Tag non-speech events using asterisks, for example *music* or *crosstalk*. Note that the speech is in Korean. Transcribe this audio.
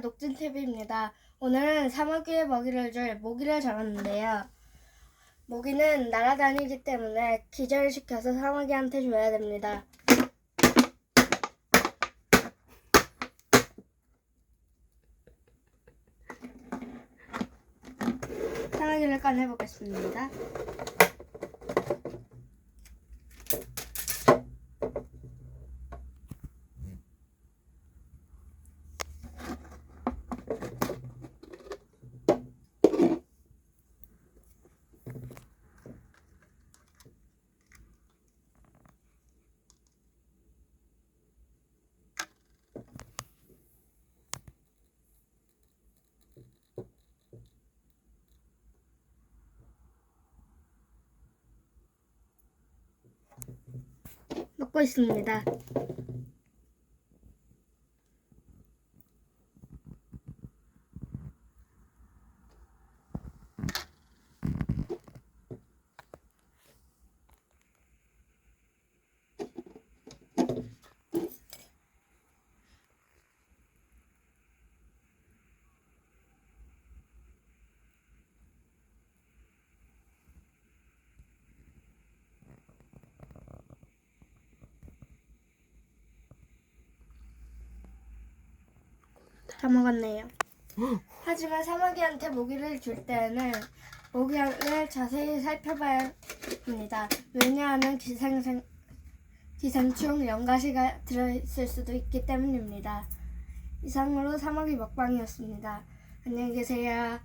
녹진TV입니다. 오늘은 사마귀의 먹이를 줄 모기를 잡았는데요. 모기는 날아다니기 때문에 기절을 시켜서 사마귀한테 줘야 됩니다. 사마귀를 꺼내보겠습니다. 먹고 있습니다. 다 먹었네요. *gasps* 하지만 사마귀한테 모기를 줄 때는 모기를 자세히 살펴봐야 합니다. 왜냐하면 기생생, 기생충 연가시가 들어있을 수도 있기 때문입니다. 이상으로 사마귀 먹방이었습니다. 안녕히 계세요.